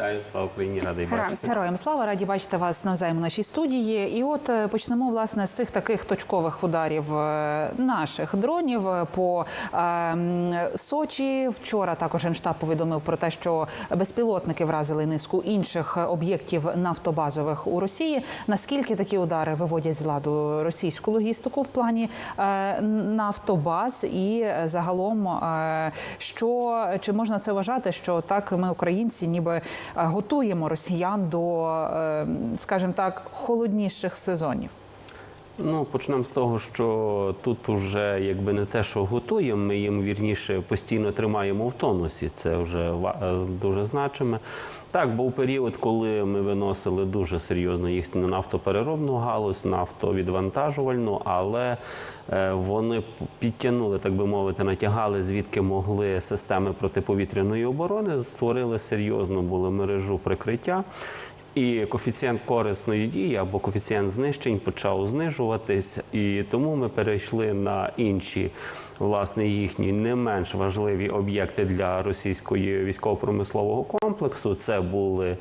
Вітаю, слава Україні, радий Героям, бачити. героям слава, раді бачити вас навзаєм у нашій студії. І от е, почнемо власне з цих таких точкових ударів е, наших дронів по е, Сочі. Вчора також генштаб повідомив про те, що безпілотники вразили низку інших об'єктів нафтобазових у Росії. Наскільки такі удари виводять з ладу російську логістику в плані е, нафтобаз, і загалом, е, що чи можна це вважати, що так ми, українці, ніби готуємо росіян до, е, скажімо так, холодніших сезонів? Ну, почнемо з того, що тут уже якби не те, що готуємо, ми їм вірніше постійно тримаємо в тонусі. Це вже е, дуже значиме. Так, був період, коли ми виносили дуже серйозно їхню нафтопереробну галузь, нафтовідвантажувальну, але е, вони підтягнули, так би мовити, натягали звідки могли системи протиповітряної оборони, створили серйозну були мережу прикриття. І коефіцієнт корисної дії або коефіцієнт знищень почав знижуватись, і тому ми перейшли на інші власне їхні не менш важливі об'єкти для російської військово-промислового комплексу. Це були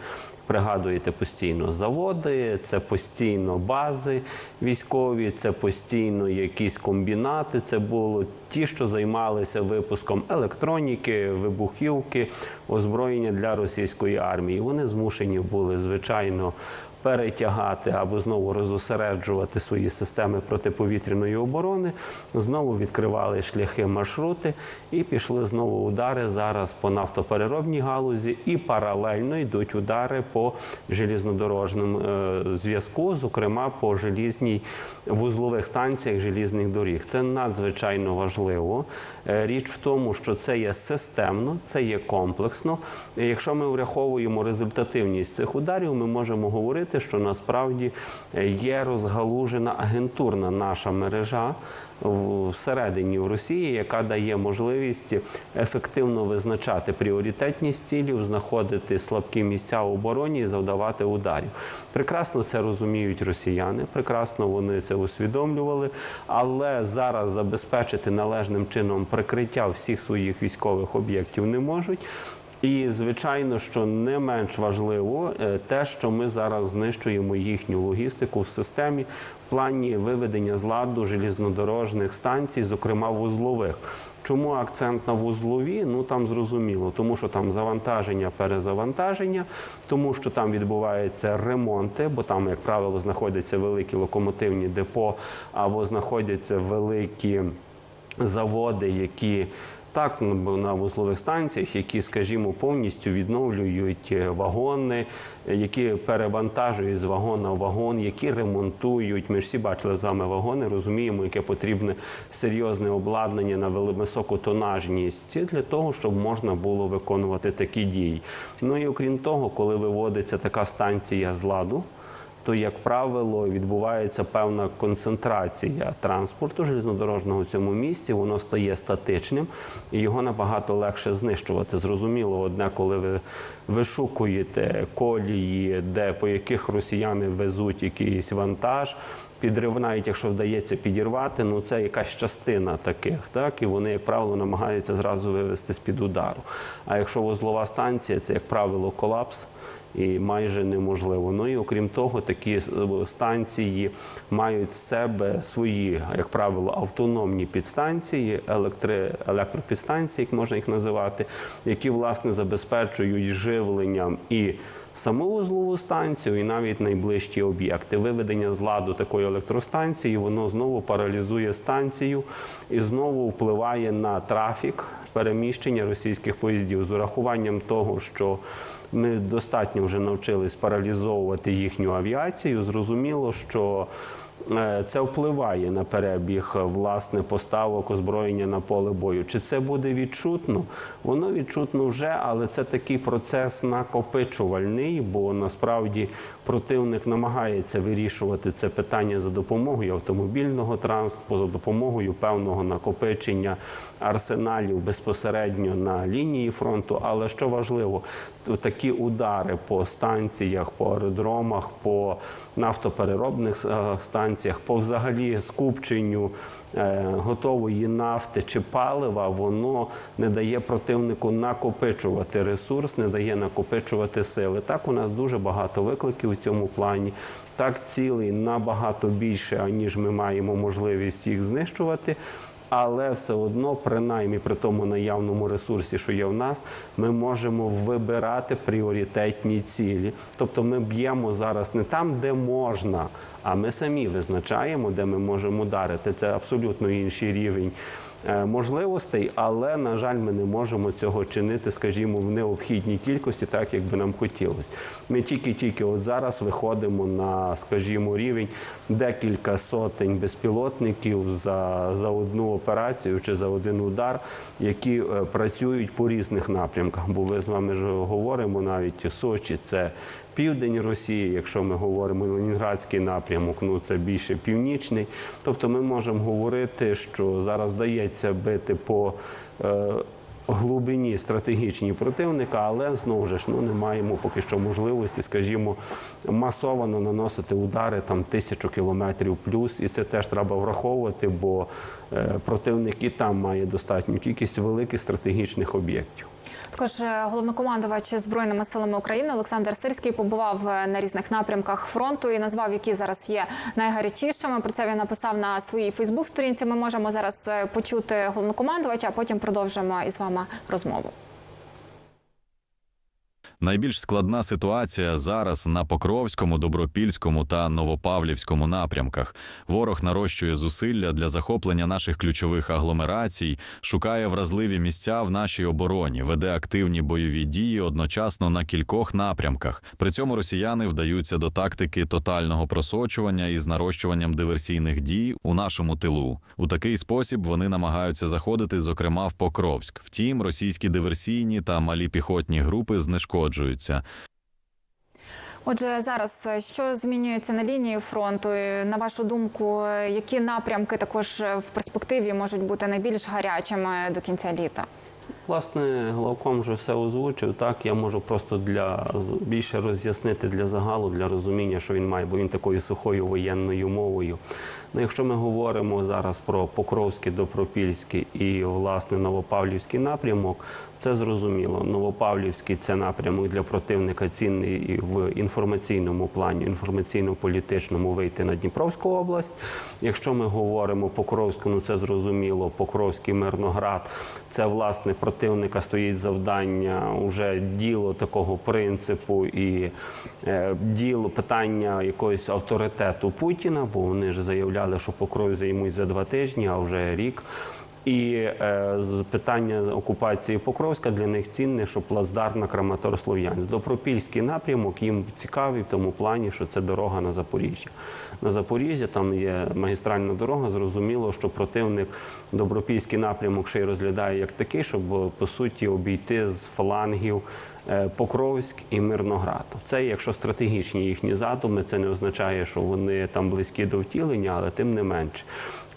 пригадуєте постійно заводи, це постійно бази військові, це постійно якісь комбінати. Це було ті, що займалися випуском електроніки, вибухівки, озброєння для російської армії. Вони змушені були звичайно. Перетягати або знову розосереджувати свої системи протиповітряної оборони, знову відкривали шляхи маршрути і пішли знову удари зараз по нафтопереробній галузі, і паралельно йдуть удари по желізнодорожному е, зв'язку, зокрема по желізній вузлових станціях желізних доріг. Це надзвичайно важливо. Е, Річ в тому, що це є системно, це є комплексно. Якщо ми враховуємо результативність цих ударів, ми можемо говорити, що насправді е, є розгалужена агентурна наша мережа всередині в Росії, яка дає можливість ефективно визначати пріоритетність цілів, знаходити слабкі місця в обороні і завдавати ударів. Прекрасно це розуміють росіяни, прекрасно вони це усвідомлювали, але зараз забезпечити належним чином прикриття всіх своїх військових об'єктів не можуть. І звичайно, що не менш важливо е, те, що ми зараз знищуємо їхню логістику в системі в плані виведення з ладу желізнодорожних станцій, зокрема вузлових. Чому акцент на вузлові? Ну там зрозуміло, тому що там завантаження, перезавантаження, тому що там відбуваються ремонти, бо там, як правило, знаходяться великі локомотивні депо або знаходяться великі заводи, які так на вузлових станціях, які, скажімо, повністю відновлюють е, вагони, які перевантажують з вагона в вагон, які ремонтують. Ми ж всі бачили з вами вагони, розуміємо, яке потрібне серйозне обладнання на високу тонажність для того, щоб можна було виконувати такі дії. Ну і окрім того, коли виводиться така станція з ладу то, як правило, відбувається певна концентрація транспорту железнодорожного в цьому місці, воно стає статичним і його набагато легше знищувати. Зрозуміло, одне, коли ви вишукуєте колії, де по яких росіяни везуть якийсь вантаж. Підрив, навіть якщо вдається підірвати, ну це якась частина таких, так і вони, як правило, намагаються зразу вивести з під удару. А якщо вузлова станція, це як правило колапс і майже неможливо. Ну і окрім того, такі е, станції мають з себе свої, як правило, автономні підстанції, електри, електропідстанції, як можна їх називати, які власне забезпечують живленням і саму вузлову станцію, і навіть найближчі об'єкти. Виведення з ладу такої електростанції, воно знову паралізує станцію і знову впливає на трафік переміщення російських поїздів з урахуванням того, що ми достатньо вже навчились паралізовувати їхню авіацію. Зрозуміло, що це впливає на перебіг е, власне поставок озброєння на поле бою. Чи це буде відчутно? Воно відчутно вже, але це такий процес накопичувальний, бо насправді противник намагається вирішувати це питання за допомогою автомобільного транспорту, за допомогою певного накопичення арсеналів безпосередньо на лінії фронту. Але що важливо, такі удари по станціях, по аеродромах, по нафтопереробних е, станціях. Станціях, по взагалі скупченню е, готової нафти чи палива, воно не дає противнику накопичувати ресурс, не дає накопичувати сили. Так, у нас дуже багато викликів у цьому плані. Так, цілий набагато більше, аніж ми маємо можливість їх знищувати. Але все одно, принаймні при тому наявному ресурсі, що є в нас, ми можемо вибирати пріоритетні цілі. Тобто ми б'ємо зараз не там, де можна, а ми самі визначаємо, де ми можемо ударити. Це абсолютно інший рівень е, можливостей, але на жаль, ми не можемо цього чинити, скажімо, в необхідній кількості, так як би нам хотілося. Ми тільки-тільки от зараз виходимо на, скажімо, рівень декілька сотень безпілотників за, за одну операцію чи за один удар, які е, працюють по різних напрямках. Бо ми з вами ж говоримо навіть Сочі, це південь Росії. Якщо ми говоримо Ленінградський напрямок, ну це більше північний. Тобто ми можемо говорити, що зараз вдається бити по е, глибині стратегічній противника, але знову ж ну не маємо поки що можливості, скажімо, масовано наносити удари там тисячу кілометрів плюс, і це теж треба враховувати, бо е, противник і там має достатню кількість великих стратегічних об'єктів. Також е, головнокомандувач збройними силами України Олександр Сирський побував е, на різних напрямках фронту і назвав, які зараз є найгарячішими. Про це він написав на своїй Фейсбук-сторінці. Ми можемо зараз е, почути головнокомандувача, а потім продовжимо із вами розмову. Найбільш складна ситуація зараз на Покровському, Добропільському та Новопавлівському напрямках. Ворог нарощує зусилля для захоплення наших ключових агломерацій, шукає вразливі місця в нашій обороні, веде активні бойові дії одночасно на кількох напрямках. При цьому росіяни вдаються до тактики тотального просочування із нарощуванням диверсійних дій у нашому тилу. У такий спосіб вони намагаються заходити, зокрема в Покровськ. Втім, російські диверсійні та малі піхотні групи знешкоджуються. Отже, зараз е, що змінюється на лінії фронту? На вашу думку, е, які напрямки також е, в перспективі можуть бути найбільш гарячими до кінця літа? Власне, главком вже все озвучив. Так, я можу просто для більше роз'яснити для загалу, для розуміння, що він має, бо він такою сухою воєнною мовою. Ну, якщо ми говоримо зараз про Покровський, Добропільський і власне Новопавлівський напрямок, це зрозуміло. Новопавлівський це напрямок для противника цінний в інформаційному плані, інформаційно-політичному вийти на Дніпровську область. Якщо ми говоримо Покровську, ну це зрозуміло. Покровський Мирноград, це власне противника стоїть завдання уже діло такого принципу і е, діло питання якогось авторитету Путіна, бо вони ж заявляли, що покрою займуть за два тижні, а вже рік. І е, питання окупації Покровська для них цінне, що плацдарм на Краматор-Слов'янськ. Добропільський напрямок їм цікавий в тому плані, що це дорога на Запоріжжя. На Запоріжжя там є магістральна дорога. Зрозуміло, що противник Добропільський напрямок ще й розглядає як такий, щоб по суті обійти з фалангів е, Покровськ і Мирноград. Це якщо стратегічні їхні задуми, це не означає, що вони там близькі до втілення, але тим не менше.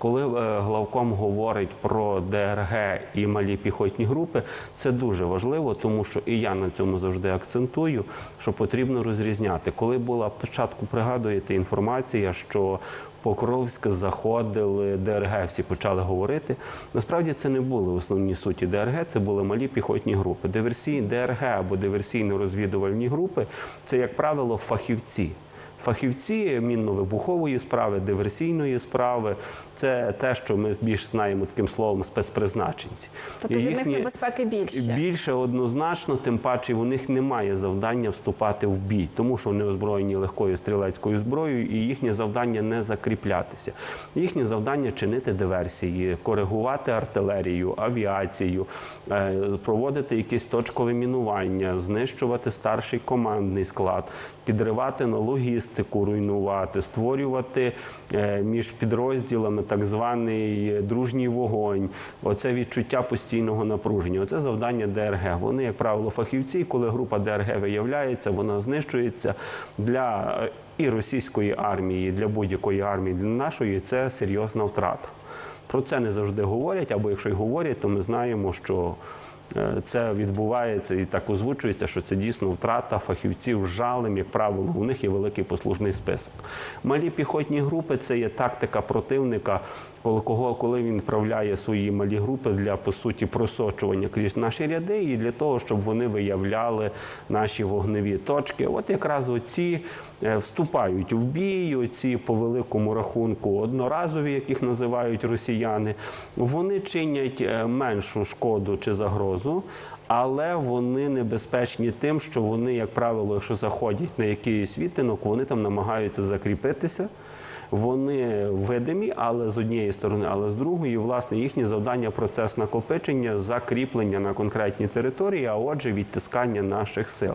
Коли е, главком говорить про ДРГ і малі піхотні групи, це дуже важливо, тому що і я на цьому завжди акцентую, що потрібно розрізняти. Коли була спочатку, пригадуєте інформація, що Покровськ заходили ДРГ, всі почали говорити. Насправді це не були основні суті ДРГ, це були малі піхотні групи. Диверсійні ДРГ або диверсійно-розвідувальні групи це, як правило, фахівці. Фахівці мінно-вибухової справи, диверсійної справи це те, що ми більш знаємо таким словом спецпризначенці. Тобто від них небезпеки більше. Більше однозначно, тим паче у них немає завдання вступати в бій, тому що вони озброєні легкою стрілецькою зброєю, і їхнє завдання не закріплятися. Їхнє завдання чинити диверсії, коригувати артилерію, авіацію, е, проводити якісь точкове мінування, знищувати старший командний склад, підривати на логістику, руйнувати, створювати е, між підрозділами так званий дружній вогонь. Оце відчуття постійного напруження. Оце завдання ДРГ. Вони, як правило, фахівці. Коли група ДРГ виявляється, вона знищується для е, і російської армії, для будь-якої армії, для нашої це серйозна втрата. Про це не завжди говорять, або якщо й говорять, то ми знаємо, що е, це відбувається і так озвучується, що це дійсно втрата фахівців жалем, як правило, у них є великий послужний список. Малі піхотні групи це є тактика противника, коли кого коли він вправляє свої малі групи для по суті просочування крізь наші ряди, і для того, щоб вони виявляли наші вогневі точки. От якраз оці е, вступають в бій, оці по великому рахунку одноразові, яких називають росіяни, вони чинять е, меншу шкоду чи загрозу. Але вони небезпечні тим, що вони, як правило, якщо заходять на якийсь відтинок, вони там намагаються закріпитися. Вони видимі, але з однієї сторони, але з другої, власне, їхнє завдання процес накопичення, закріплення на конкретній території, а отже, відтискання наших сил.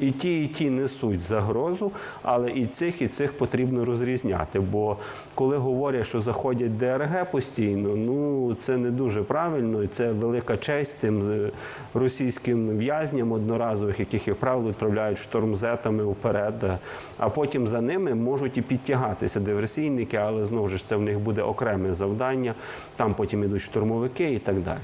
І ті, і ті несуть загрозу, але і цих, і цих потрібно розрізняти. Бо коли говорять, що заходять ДРГ постійно, ну це не дуже правильно, і це велика честь цим російським в'язням одноразових, яких, як правило, відправляють штормзетами вперед, а потім за ними можуть і підтягатися диверсійники, але знову ж це в них буде окреме завдання. Там потім ідуть штурмовики і так далі.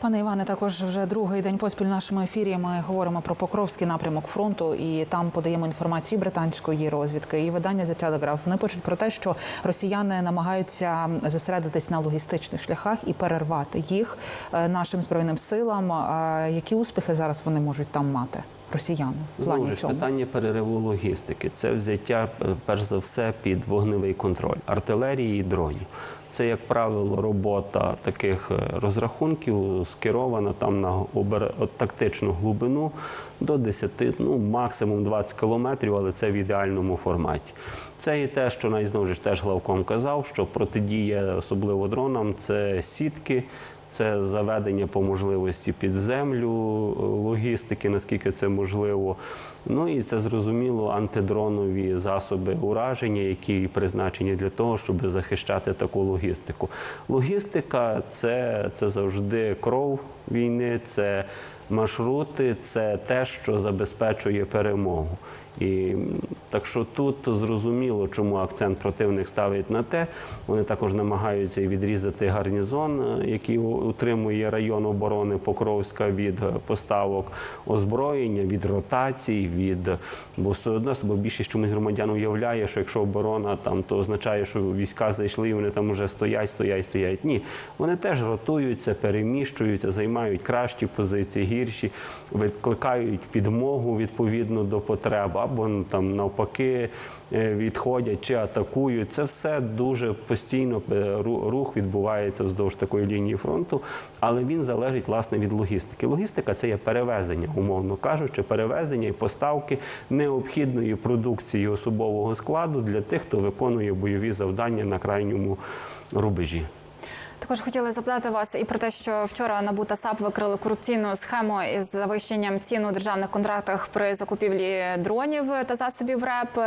Пане Іване, також вже другий день поспіль в нашому ефірі. Ми говоримо про Покровський напрямок фронту, і там подаємо інформацію британської розвідки. І видання The Telegraph. Вони пишуть про те, що росіяни намагаються зосередитись на логістичних шляхах і перервати їх е, нашим збройним силам. Е, Які успіхи зараз вони можуть там мати? Росіяни в Знову ж цьому? питання перериву логістики. Це взяття, е, перш за все, під вогневий контроль артилерії і дронів. Це, як правило, робота таких е, розрахунків скерована там на обер... тактичну глибину до 10, ну максимум 20 кілометрів, але це в ідеальному форматі. Це і те, що навіть знову ж теж главком казав, що протидія, особливо дронам, це сітки. Це заведення по можливості під землю, е, логістики, наскільки це можливо. Ну і це зрозуміло антидронові засоби ураження, які призначені для того, щоб захищати таку логістику. Логістика це, це завжди кров війни, це маршрути, це те, що забезпечує перемогу. І так що тут зрозуміло, чому акцент противник ставить на те. Вони також намагаються відрізати гарнізон, е, який утримує район оборони Покровська від е, поставок озброєння, від ротацій, від бо все одно бо більшість чомусь громадян уявляє, що якщо оборона там, то означає, що війська зайшли, і вони там вже стоять, стоять, стоять. Ні, вони теж ротуються, переміщуються, займають кращі позиції, гірші, викликають підмогу відповідно до потреб, або ну, там навпаки е, відходять чи атакують. Це все дуже постійно е, рух відбувається вздовж такої лінії фронту, але він залежить власне від логістики. Логістика це є перевезення, умовно кажучи, перевезення і поставки необхідної продукції особового складу для тих, хто виконує бойові завдання на крайньому рубежі. Також хотіли запитати вас і про те, що вчора НАБУ та САП викрили корупційну схему із завищенням цін у державних контрактах при закупівлі дронів та засобів РЕП.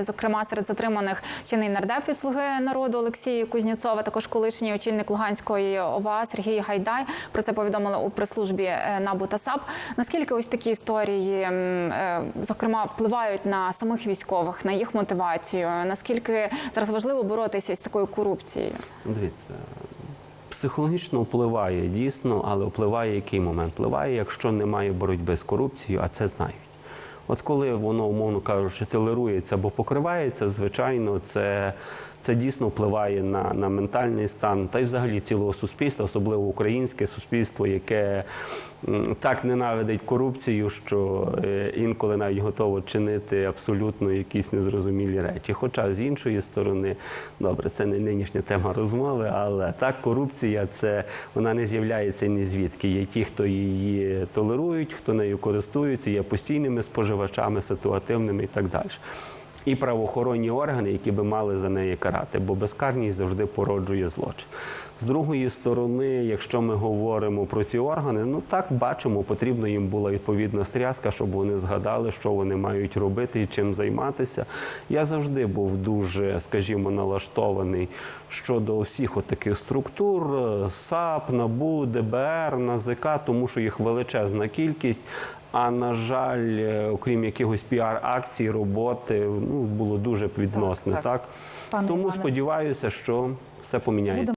Зокрема, серед затриманих чинний нардеп від слуги народу Олексій Кузнєцов, а також колишній очільник Луганської ОВА Сергій Гайдай. Про це повідомили у прес-службі е, НАБУ та САП. Наскільки ось такі історії, е, зокрема, впливають на самих військових, на їх мотивацію? Наскільки зараз важливо боротися із такою корупцією? Дивіться, психологічно впливає дійсно, але впливає який момент? Впливає, якщо немає боротьби з корупцією, а це знають. От коли воно, умовно кажучи, толерується або покривається, звичайно, це, це дійсно впливає на, на ментальний стан та й взагалі цілого суспільства, особливо українське суспільство, яке так ненавидить корупцію, що е, інколи навіть готово чинити абсолютно якісь незрозумілі речі. Хоча з іншої сторони, добре, це не нинішня тема розмови, але так, корупція це вона не з'являється ні звідки. Є ті, хто її толерують, хто нею користуються, є постійними споживачами, ситуативними і так далі. І правоохоронні органи, які би мали за неї карати, бо безкарність завжди породжує злочин. З другої сторони, якщо ми говоримо про ці органи, ну так бачимо, потрібно їм була відповідна стрязка, щоб вони згадали, що вони мають робити і чим займатися. Я завжди був дуже, скажімо, налаштований щодо всіх отаких структур: е, САП, НАБУ, ДБР, НАЗК, тому що їх величезна кількість. А на жаль, е, окрім якихось піар-акцій, роботи, ну було дуже відносне. так. Так, Пане тому Іване. сподіваюся, що все поміняється.